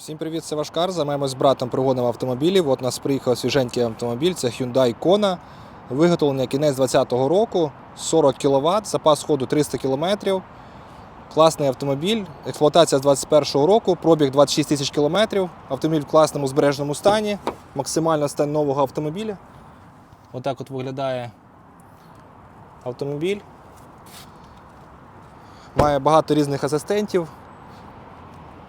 Всім привіт, це Вашкар. Займаємось з братом пригоном автомобілів. От нас приїхав свіженький автомобіль, це Hyundai Kona. Виготовлення кінець 2020 року, 40 кВт, запас ходу 300 км. Класний автомобіль, експлуатація з 2021 року, пробіг 26 тисяч кілометрів. Автомобіль в класному збережному стані, максимальна стань нового автомобіля. Отак от виглядає автомобіль. Має багато різних асистентів.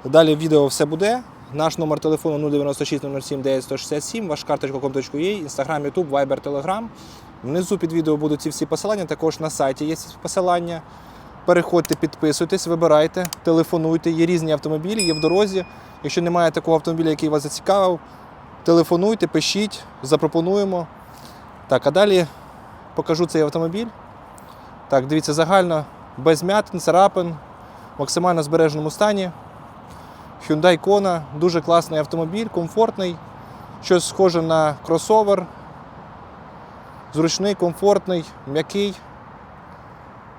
Далі відео все буде. Наш номер телефону 096 07 9167, вашкар.com.ua, інстаграм, ютуб, вайбер, телеграм. Внизу під відео будуть ці всі посилання, також на сайті є посилання. Переходьте, підписуйтесь, вибирайте, телефонуйте. Є різні автомобілі, є в дорозі. Якщо немає такого автомобіля, який вас зацікавив, телефонуйте, пишіть, запропонуємо. Так, а далі покажу цей автомобіль. Так, дивіться, загально без м'ятин, царапин, в максимально збереженому стані. Hyundai Kona дуже класний автомобіль, комфортний, щось схоже на кросовер. Зручний, комфортний, м'який.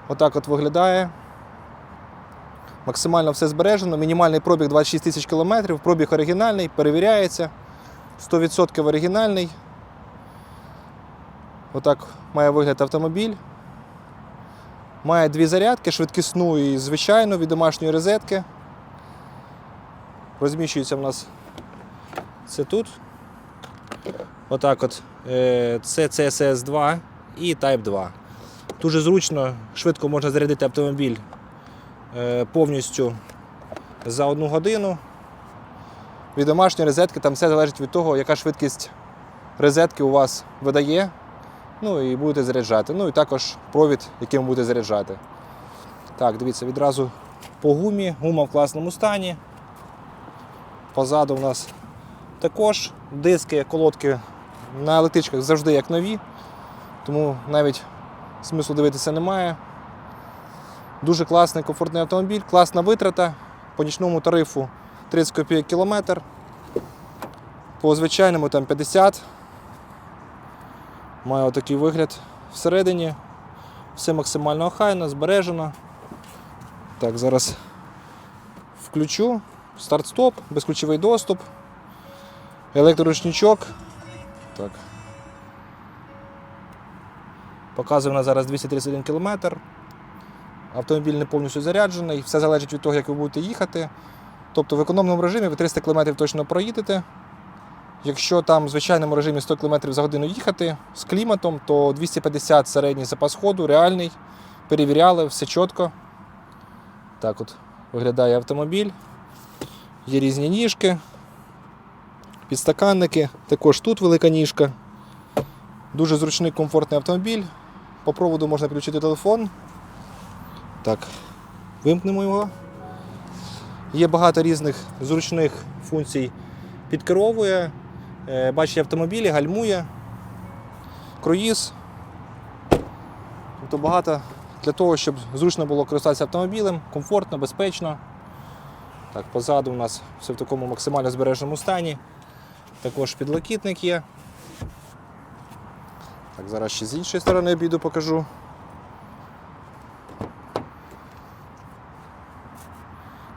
Отак от виглядає. Максимально все збережено. Мінімальний пробіг 26 тисяч кілометрів, пробіг оригінальний, перевіряється. 100% оригінальний. Отак має вигляд автомобіль. Має дві зарядки, швидкісну і звичайну від домашньої розетки. Розміщується в нас це тут. Отак от. Е, Це CSS 2 і Type 2. Дуже зручно, швидко можна зарядити автомобіль е, повністю за одну годину. Від домашньої розетки там все залежить від того, яка швидкість розетки у вас видає. Ну і будете заряджати. Ну і також провід, яким будете заряджати. Так, дивіться, відразу по гумі. Гума в класному стані. Позаду у нас також диски, колодки на електричках завжди як нові, тому навіть смислу дивитися немає. Дуже класний, комфортний автомобіль, класна витрата. По нічному тарифу 30 копійок кілометр. По звичайному там 50. Має отакий вигляд всередині. Все максимально охайно, збережено. Так, зараз включу. Старт-стоп, безключовий доступ, електроручничок. Так. Показує на зараз 231 км. Автомобіль не повністю заряджений, все залежить від того, як ви будете їхати. Тобто в економному режимі ви 300 км точно проїдете. Якщо там в звичайному режимі 100 км за годину їхати з кліматом, то 250 середній запас ходу, реальний. Перевіряли, все чітко. Так от виглядає автомобіль. Є різні ніжки, підстаканники, також тут велика ніжка. Дуже зручний комфортний автомобіль. По проводу можна підключити телефон. Так, вимкнемо його. Є багато різних зручних функцій. Підкеровує, е, бачить автомобілі, гальмує, круїз. Тобто багато для того, щоб зручно було користуватися автомобілем, комфортно, безпечно. Так, позаду у нас все в такому максимально збереженому стані. Також підлокітник є. Так, зараз ще з іншої сторони обійду покажу.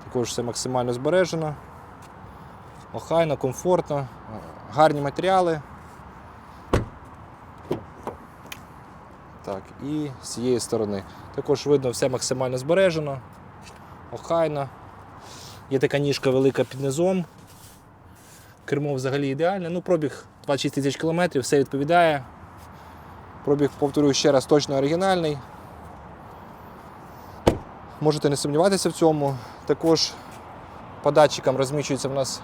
Також все максимально збережено. Охайно, комфортно, гарні матеріали. Так, і з цієї сторони. Також видно, все максимально збережено, охайно. Є така ніжка велика під низом. Кермо взагалі ідеальне. Ну, пробіг 26 тисяч кілометрів, все відповідає. Пробіг, повторюю ще раз, точно оригінальний. Можете не сумніватися в цьому. Також по датчикам розміщується в нас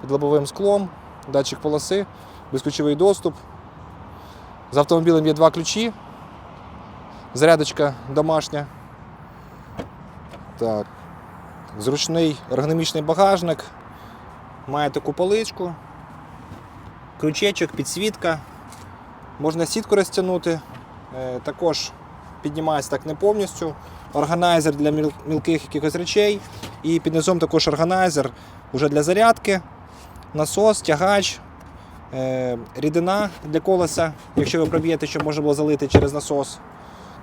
під лобовим склом, датчик полоси, безключовий доступ. З автомобілем є два ключі. Зарядочка домашня. Так. Зручний ергономічний багажник, має таку поличку, крючечок, підсвітка. Можна сітку розтягнути, Е, також піднімається так не повністю. Органайзер для міл- мілких якихось речей. І під низом також органайзер вже для зарядки, насос, тягач, е, рідина для колеса, якщо ви проб'єте, щоб можна було залити через насос.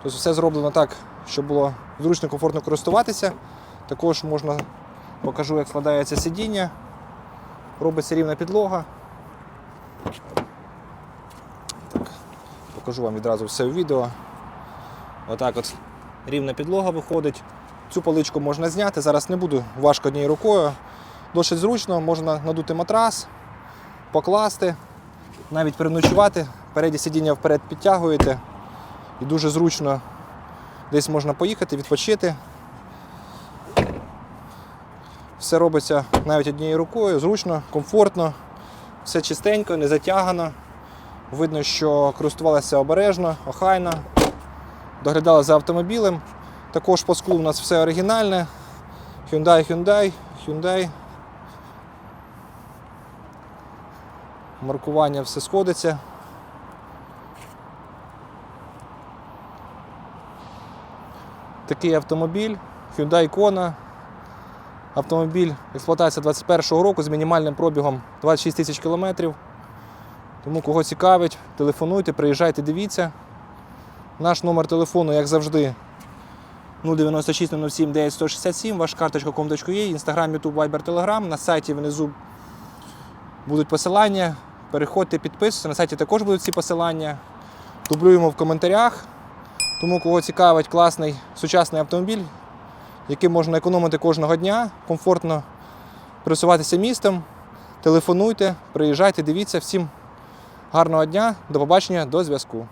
Тобто все зроблено так, щоб було зручно, комфортно користуватися. Також можна покажу, як складається сидіння. робиться рівна підлога. Так, покажу вам відразу все в відео. Отак от рівна підлога виходить. Цю поличку можна зняти. Зараз не буду важко однією рукою. Досить зручно, можна надути матрас, покласти, навіть переночувати. Переді сидіння вперед підтягуєте. І дуже зручно десь можна поїхати, відпочити. Все робиться навіть однією рукою, зручно, комфортно, все чистенько, не затягано. Видно, що користувалися обережно, охайно, доглядали за автомобілем. Також по склу у нас все оригінальне. Hyundai, Hyundai, Hyundai. Маркування все сходиться. Такий автомобіль Hyundai Kona. Автомобіль експлуатація 21 року з мінімальним пробігом 26 тисяч кілометрів. Тому кого цікавить, телефонуйте, приїжджайте, дивіться. Наш номер телефону, як завжди, 096 07 9 167, ваш карточка com.ua, Інстаграм, Ютуб, Viber, Telegram. На сайті внизу будуть посилання. Переходьте, підписуйтесь. На сайті також будуть ці посилання. Дублюємо в коментарях. Тому кого цікавить класний сучасний автомобіль, яким можна економити кожного дня, комфортно пересуватися містом. Телефонуйте, приїжджайте, дивіться. Всім гарного дня, до побачення, до зв'язку.